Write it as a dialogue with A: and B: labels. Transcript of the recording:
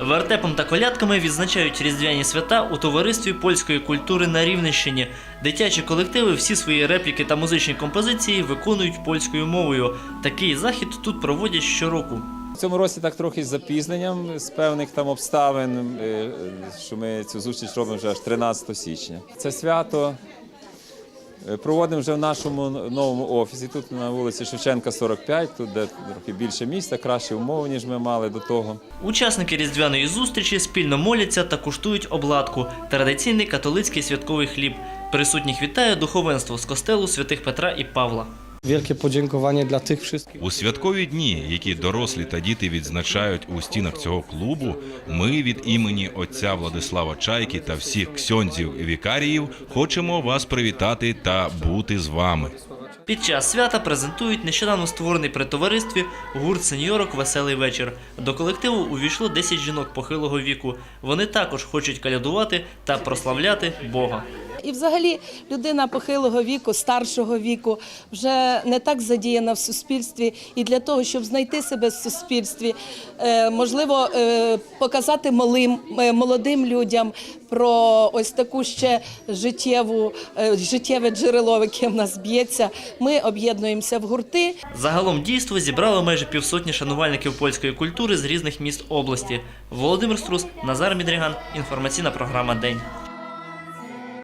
A: Вертепом та колядками відзначають різдвяні свята у товаристві польської культури на Рівненщині. Дитячі колективи всі свої репліки та музичні композиції виконують польською мовою. Такий захід тут проводять щороку.
B: В цьому році так трохи з запізненням з певних там обставин, е, що ми цю зустріч робимо вже аж 13 січня. Це свято е, проводимо вже в нашому новому офісі. Тут на вулиці Шевченка, 45, тут де трохи більше місця, кращі умови, ніж ми мали до того.
A: Учасники різдвяної зустрічі спільно моляться та куштують обладку традиційний католицький святковий хліб. Присутніх вітає духовенство з костелу святих Петра і Павла.
C: Wielkie podziękowanie dla tych wszystkich.
D: У святкові дні, які дорослі та діти відзначають у стінах цього клубу, ми від імені отця Владислава Чайки та всіх ксьондзів і вікаріїв хочемо вас привітати та бути з вами.
A: Під час свята презентують нещодавно створений при товаристві гурт сеньорок Веселий вечір. До колективу увійшло 10 жінок похилого віку. Вони також хочуть калядувати та прославляти Бога.
E: І взагалі людина похилого віку, старшого віку вже не так задіяна в суспільстві. І для того, щоб знайти себе в суспільстві, е, можливо, е, показати малим, е, молодим людям про ось таку ще життєву, життєве джерело, яке в нас б'ється. Ми об'єднуємося в гурти.
A: Загалом дійство зібрало майже півсотні шанувальників польської культури з різних міст області. Володимир Струс, Назар Мідріган. Інформаційна програма День.